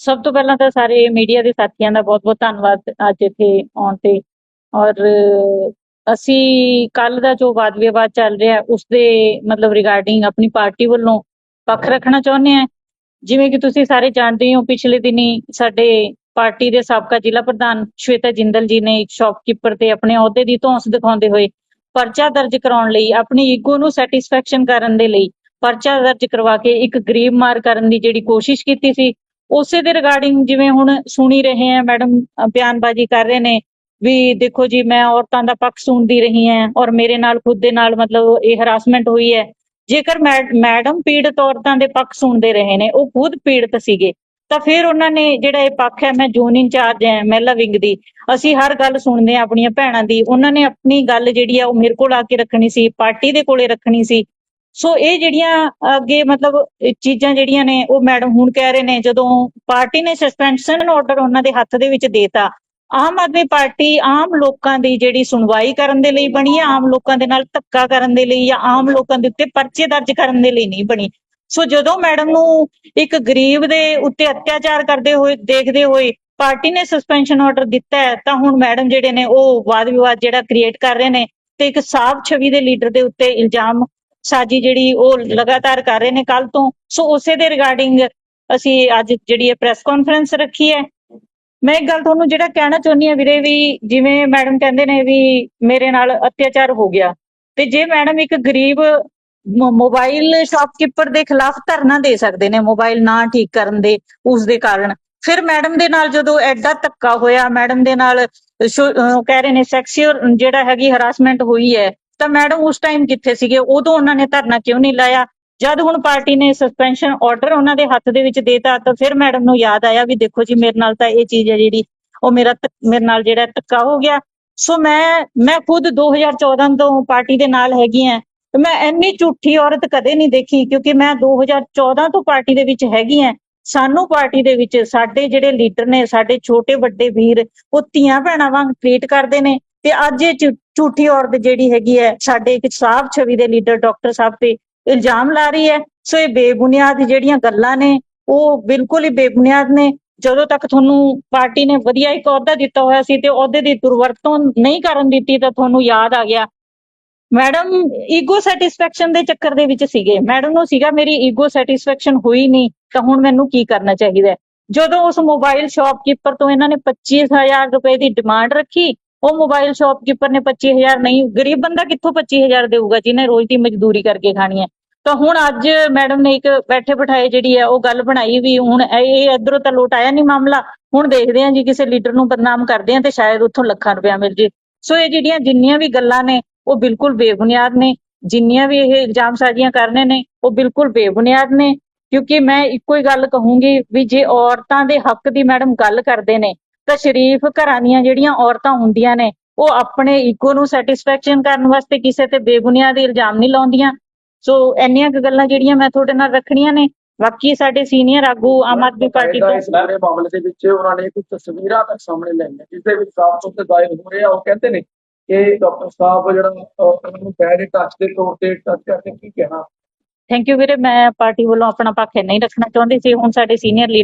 ਸਭ ਤੋਂ ਪਹਿਲਾਂ ਤਾਂ ਸਾਰੇ ਮੀਡੀਆ ਦੇ ਸਾਥੀਆਂ ਦਾ ਬਹੁਤ-ਬਹੁਤ ਧੰਨਵਾਦ ਅੱਜ ਇੱਥੇ ਆਉਣ ਤੇ। ਔਰ ਅਸੀਂ ਕੱਲ ਦਾ ਜੋ ਵਾਦ ਵਿਵਾਦ ਚੱਲ ਰਿਹਾ ਉਸ ਦੇ ਮਤਲਬ ਰਿਗਾਰਡਿੰਗ ਆਪਣੀ ਪਾਰਟੀ ਵੱਲੋਂ ਪੱਖ ਰੱਖਣਾ ਚਾਹੁੰਦੇ ਆ ਜਿਵੇਂ ਕਿ ਤੁਸੀਂ ਸਾਰੇ ਜਾਣਦੇ ਹੋ ਪਿਛਲੇ ਦਿਨੀ ਸਾਡੇ ਪਾਰਟੀ ਦੇ ਸਾਬਕਾ ਜ਼ਿਲ੍ਹਾ ਪ੍ਰਧਾਨ ਸ਼ਵੇਤਾ ਜਿੰਦਲ ਜੀ ਨੇ ਇੱਕ ਸ਼ਾਪਕੀਪਰ ਤੇ ਆਪਣੇ ਅਹੁਦੇ ਦੀ ਧੌਂਸ ਦਿਖਾਉਂਦੇ ਹੋਏ ਪਰਚਾ ਦਰਜ ਕਰਾਉਣ ਲਈ ਆਪਣੀ ਈਗੋ ਨੂੰ ਸੈਟੀਸਫੈਕਸ਼ਨ ਕਰਨ ਦੇ ਲਈ ਪਰਚਾ ਦਰਜ ਕਰਵਾ ਕੇ ਇੱਕ ਗਰੀਬ ਮਾਰ ਕਰਨ ਦੀ ਜਿਹੜੀ ਕੋਸ਼ਿਸ਼ ਕੀਤੀ ਸੀ ਉਸੇ ਦੇ ਰਿਗਾਰਡਿੰਗ ਜਿਵੇਂ ਹੁਣ ਸੁਣੀ ਰਹੇ ਆ ਮੈਡਮ ਬਿਆਨਬਾਜ਼ੀ ਕਰ ਰਹੇ ਨੇ ਵੀ ਦੇਖੋ ਜੀ ਮੈਂ ਔਰਤਾਂ ਦਾ ਪੱਖ ਸੁਣਦੀ ਰਹੀ ਹਾਂ ਔਰ ਮੇਰੇ ਨਾਲ ਖੁਦ ਦੇ ਨਾਲ ਮਤਲਬ ਇਹ ਹਰਾਸਮੈਂਟ ਹੋਈ ਹੈ। ਜੇਕਰ ਮੈਡ- ਮੈਡਮ ਪੀੜਤ ਔਰਤਾਂ ਦੇ ਪੱਖ ਸੁਣਦੇ ਰਹੇ ਨੇ, ਉਹ ਖੁਦ ਪੀੜਤ ਸੀਗੇ, ਤਾਂ ਫਿਰ ਉਹਨਾਂ ਨੇ ਜਿਹੜਾ ਇਹ ਪੱਖ ਹੈ, ਮੈਂ ਜ਼ੋਨ ਇੰਚਾਰਜ ਹਾਂ ਮਹਿਲਾ ਵਿੰਗ ਦੀ, ਅਸੀਂ ਹਰ ਗੱਲ ਸੁਣਦੇ ਹਾਂ ਆਪਣੀਆਂ ਭੈਣਾਂ ਦੀ, ਉਹਨਾਂ ਨੇ ਆਪਣੀ ਗੱਲ ਜਿਹੜੀ ਆ ਉਹ ਮੇਰੇ ਕੋਲ ਆ ਕੇ ਰੱਖਣੀ ਸੀ, ਪਾਰਟੀ ਦੇ ਕੋਲੇ ਰੱਖਣੀ ਸੀ ਸੋ ਇਹ ਜਿਹੜੀਆਂ ਅੱਗੇ ਮਤਲਬ ਚੀਜ਼ਾਂ ਜਿਹੜੀਆਂ ਨੇ, ਉਹ ਮੈਡਮ ਹੁਣ ਕਹਿ ਰਹੇ ਨੇ, ਜਦੋਂ ਪਾਰਟੀ ਨੇ ਸਸਪੈਂਸ਼ਨ ਆਰਡਰ ਉਹਨਾਂ ਦੇ ਹੱਥ ਦੇ ਵਿੱਚ ਦੇਤਾ, ਆਮ ਆਦਮੀ ਪਾਰਟੀ ਆਮ ਲੋਕਾਂ ਦੀ ਜਿਹੜੀ ਸੁਣਵਾਈ ਕਰਨ ਦੇ ਲਈ ਬਣੀ ਹੈ ਆਮ ਲੋਕਾਂ ਦੇ ਨਾਲ ਧੱਕਾ ਕਰਨ ਦੇ ਲਈ ਜਾਂ ਆਮ ਲੋਕਾਂ ਦੇ ਉੱਤੇ ਪਰਚੇ ਦਰਜ ਕਰਨ ਦੇ ਲਈ ਨਹੀਂ ਬਣੀ। ਸੋ ਜਦੋਂ ਮੈਡਮ ਨੂੰ ਇੱਕ ਗਰੀਬ ਦੇ ਉੱਤੇ ਅਤਿਆਚਾਰ ਕਰਦੇ ਹੋਏ, ਦੇਖਦੇ ਹੋਏ ਪਾਰਟੀ ਨੇ ਸਸਪੈਂਸ਼ਨ ਆਰਡਰ ਦਿੱਤਾ ਹੈ, ਤਾਂ ਹੁਣ ਮੈਡਮ ਜਿਹੜੇ ਨੇ, ਉਹ ਵਾਦ ਵਿਵਾਦ ਜਿਹੜਾ ਕ੍ਰੀਏਟ ਕਰ ਰਹੇ ਨੇ, ਤੇ ਇੱਕ ਸਾਫ਼ ਛਵੀ ਦੇ ਲੀਡਰ ਦੇ ਉੱਤੇ ਇਲਜ਼ਾਮ ਸਾਜੀ ਜਿਹੜੀ ਉਹ ਲਗਾਤਾਰ ਕਰ ਰਹੇ ਨੇ ਕੱਲ ਤੋਂ। ਸੋ ਉਸੇ ਦੇ ਰਿਗਾਰਡਿੰਗ ਅਸੀਂ ਅੱਜ ਜਿਹੜੀ ਇਹ ਪ੍ਰੈਸ ਕਾਨਫਰੰਸ ਰੱਖੀ ਹੈ। ਮੈਂ ਇੱਕ ਗੱਲ ਤੁਹਾਨੂੰ ਜਿਹੜਾ ਕਹਿਣਾ ਚਾਹੁੰਦੀ ਹਾਂ ਵੀਰੇ ਵੀ ਜਿਵੇਂ ਮੈਡਮ ਕਹਿੰਦੇ ਨੇ ਵੀ ਮੇਰੇ ਨਾਲ ਅਤਿਆਚਾਰ ਹੋ ਗਿਆ। ਤੇ ਜੇ ਮੈਡਮ ਇੱਕ ਗਰੀਬ ਮ- ਮੋਬਾਈਲ ਸ਼ਾਪਕੀਪਰ ਦੇ ਖਿਲਾਫ ਧਰਨਾ ਦੇ ਸਕਦੇ ਨੇ ਮੋਬਾਈਲ ਨਾ ਠੀਕ ਕਰਨ ਦੇ, ਉਸ ਦੇ ਕਾਰਨ। ਫਿਰ ਮੈਡਮ ਦੇ ਨਾਲ ਜਦੋਂ ਐਡਾ ਧੱਕਾ ਹੋਇਆ ਮੈਡਮ ਦੇ ਨਾਲ ਕਹਿ ਰਹੇ ਨੇ ਸੈਕਸ਼ੂਅਲ ਜਿਹੜਾ ਹੈਗੀ ਹਰਾਸਮੈਂਟ ਹੋਈ ਹੈ ਤਾਂ ਮੈਡਮ ਉਸ ਟਾਈਮ ਕਿੱਥੇ ਸੀਗੇ? ਉਦੋਂ ਉਹਨਾਂ ਨੇ ਧਰਨਾ ਕਿਉਂ ਨਹੀਂ ਲਾਇਆ? ਜਦ ਹੁਣ ਪਾਰਟੀ ਨੇ ਸਸਪੈਂਸ਼ਨ ਆਰਡਰ ਉਹਨਾਂ ਦੇ ਹੱਥ ਦੇ ਵਿੱਚ ਦੇਤਾ, ਤਾਂ ਫਿਰ ਮੈਡਮ ਨੂੰ ਯਾਦ ਆਇਆ ਵੀ ਦੇਖੋ ਜੀ, ਮੇਰੇ ਨਾਲ ਤਾਂ ਇਹ ਚੀਜ਼ ਹੈ ਜਿਹੜੀ, ਉਹ ਮੇਰਾ ਮੇਰੇ ਨਾਲ ਜਿਹੜਾ ਧੱਕਾ ਹੋ ਗਿਆ। ਸੋ ਮੈਂ ਮੈਂ ਖੁਦ 2014 ਤੋਂ ਪਾਰਟੀ ਦੇ ਨਾਲ ਹੈਗੀ ਹਾਂ। ਮੈਂ ਇੰਨੀ ਝੂਠੀ ਔਰਤ ਕਦੇ ਨਹੀਂ ਦੇਖੀ, ਕਿਉਂਕਿ ਮੈਂ 2014 ਤੋਂ ਪਾਰਟੀ ਦੇ ਵਿੱਚ ਹੈਗੀ ਹਾਂ। ਸਾਨੂੰ ਪਾਰਟੀ ਦੇ ਵਿੱਚ ਸਾਡੇ ਜਿਹੜੇ ਲੀਡਰ ਨੇ, ਸਾਡੇ ਛੋਟੇ ਵੱਡੇ ਵੀਰ, ਉਹ ਧੀਆਂ ਭੈਣਾਂ ਵਾਂਗ ਟ੍ਰੀਟ ਕਰਦੇ ਨੇ। ਤੇ ਅੱਜ ਇਹ ਝੂ- ਝੂਠੀ ਔਰਤ ਜਿਹੜੀ ਹੈਗੀ ਹੈ, ਸਾਡੇ ਇੱਕ ਸਾਫ਼ ਛਵੀ ਦੇ ਲੀਡਰ ਡਾਕਟਰ ਸਾਹਿਬ ਤੇ ਇਲਜ਼ਾਮ ਲਾ ਰਹੀ ਹੈ। ਸੋ ਇਹ ਬੇਬੁਨਿਆਦ ਜਿਹੜੀਆਂ ਗੱਲਾਂ ਨੇ, ਉਹ ਬਿਲਕੁਲ ਹੀ ਬੇਬੁਨਿਆਦ ਨੇ। ਜਦੋਂ ਤੱਕ ਤੁਹਾਨੂੰ ਪਾਰਟੀ ਨੇ ਵਧੀਆ ਇੱਕ ਅਹੁਦਾ ਦਿੱਤਾ ਹੋਇਆ ਸੀ ਤੇ ਅਹੁਦੇ ਦੀ ਦੁਰਵਰਤੋਂ ਨਹੀਂ ਕਰਨ ਦਿੱਤੀ, ਤਾਂ ਤੁਹਾਨੂੰ ਯਾਦ ਆ ਗਿਆ। ਮੈਡਮ ਈਗੋ ਸੈਟੀਸਫੈਕਸ਼ਨ ਦੇ ਚੱਕਰ ਦੇ ਵਿੱਚ ਸੀਗੇ। ਮੈਡਮ ਨੂੰ ਸੀਗਾ, ਮੇਰੀ ਈਗੋ ਸੈਟੀਸਫੈਕਸ਼ਨ ਹੋਈ ਨਹੀਂ, ਤਾਂ ਹੁਣ ਮੈਨੂੰ ਕੀ ਕਰਨਾ ਚਾਹੀਦਾ ਜਦੋਂ ਉਸ ਮੋਬਾਈਲ ਸ਼ਾਪਕੀਪਰ ਤੋਂ ਇਹਨਾਂ ਨੇ 25000 ਰੁਪਏ ਦੀ ਡਿਮਾਂਡ ਰੱਖੀ ਉਹ ਮੋਬਾਈਲ ਸ਼ਾਪਕੀਪਰ ਨੇ 25000 ਨਹੀਂ, ਗਰੀਬ ਬੰਦਾ ਕਿੱਥੋਂ 25000 ਦੇਊਗਾ ਜਿਹਨੇ ਰੋਜ਼ ਦੀ ਮਜ਼ਦੂਰੀ ਕਰਕੇ ਖਾਣੀ ਹੈ? ਤਾਂ ਹੁਣ ਅੱਜ ਮੈਡਮ ਨੇ ਇੱਕ ਬੈਠੇ ਬਿਠਾਏ ਜਿਹੜੀ ਹੈ, ਉਹ ਗੱਲ ਬਣਾਈ ਵੀ ਹੁਣ ਇਹ ਇਧਰੋਂ ਤਾਂ ਲੋਟ ਆਇਆ ਨਹੀਂ ਮਾਮਲਾ। ਹੁਣ ਦੇਖਦੇ ਹਾਂ ਜੀ, ਕਿਸੇ ਲੀਡਰ ਨੂੰ ਬਦਨਾਮ ਕਰਦੇ ਹਾਂ ਤੇ ਸ਼ਾਇਦ ਉੱਥੋਂ ਲੱਖਾਂ ਰੁਪਇਆ ਮਿਲ ਜੇ। ਸੋ ਇਹ ਜਿਹੜੀਆਂ ਜਿੰਨੀਆਂ ਵੀ ਗੱਲਾਂ ਨੇ, ਉਹ ਬਿਲਕੁਲ ਬੇਬੁਨਿਆਦ ਨੇ। ਜਿੰਨੀਆਂ ਵੀ ਇਹ ਇਲਜ਼ਾਮ ਸਾਜ਼ੀਆਂ ਕਰਨੇ ਨੇ, ਉਹ ਬਿਲਕੁਲ ਬੇਬੁਨਿਆਦ ਨੇ। ਕਿਉਂਕਿ ਮੈਂ ਇੱਕੋ ਹੀ ਗੱਲ ਕਹੂੰਗੀ ਵੀ ਜੇ ਔਰਤਾਂ ਦੇ ਹੱਕ ਦੀ ਮੈਡਮ ਗੱਲ ਕਰਦੇ ਨੇ ਤਾਂ ਸ਼ਰੀਫ ਘਰਾਂ ਦੀਆਂ ਜਿਹੜੀਆਂ ਔਰਤਾਂ ਹੁੰਦੀਆਂ ਨੇ ਉਹ ਆਪਣੇ ਈਗੋ ਨੂੰ ਸੈਟੀਸਫੈਕਸ਼ਨ ਕਰਨ ਵਾਸਤੇ ਕਿਸੇ ਤੇ ਬੇਬੁਨਿਆਦ ਇਲਜ਼ਾਮ ਨਹੀਂ ਲਾਉਂਦੀਆਂ। ਸੋ ਇੰਨੀਆਂ ਕੁ ਗੱਲਾਂ ਜਿਹੜੀਆਂ ਮੈਂ ਤੁਹਾਡੇ ਨਾਲ ਰੱਖਣੀਆਂ ਨੇ ਬਾਕੀ ਸਾਡੇ ਸੀਨੀਅਰ ਆਗੂ ਆਮ ਆਦਮੀ ਪਾਰਟੀ ਤੋਂ ਇਸ ਮਾਮਲੇ ਦੇ ਵਿੱਚ ਉਹਨਾਂ ਨੇ ਕੁਝ ਤਸਵੀਰਾਂ ਤੱਕ ਸਾਹਮਣੇ ਲਾਈਆਂ ਜਿਸ ਦੇ ਵਿੱਚ ਸਾਫ਼ ਤੌਰ ਤੇ ਜ਼ਾਹਿਰ ਹੋ ਰਿਹਾ ਉਹ ਕਹਿੰਦੇ ਨੇ ਕਿ ਡਾਕਟਰ ਸਾਹਿਬ ਜਿਹੜਾ ਉਹਨਾਂ ਨੂੰ ਪੈਰ ਟੱਚ ਦੇ ਤੌਰ ਤੇ ਟੱਚ ਕਰਕੇ ਕੀ ਕਹਿਣਾ। ਥੈਂਕ ਯੂ ਵੀਰੇ ਮੈਂ ਪਾਰਟੀ ਵੱਲੋਂ ਆਪਣਾ ਪੱਖ ਨਹੀਂ ਰੱਖਣਾ ਚਾਹੁੰਦੀ ਸੀ ਹੁਣ ਸਾਡੇ ਸੀਨੀਅਰ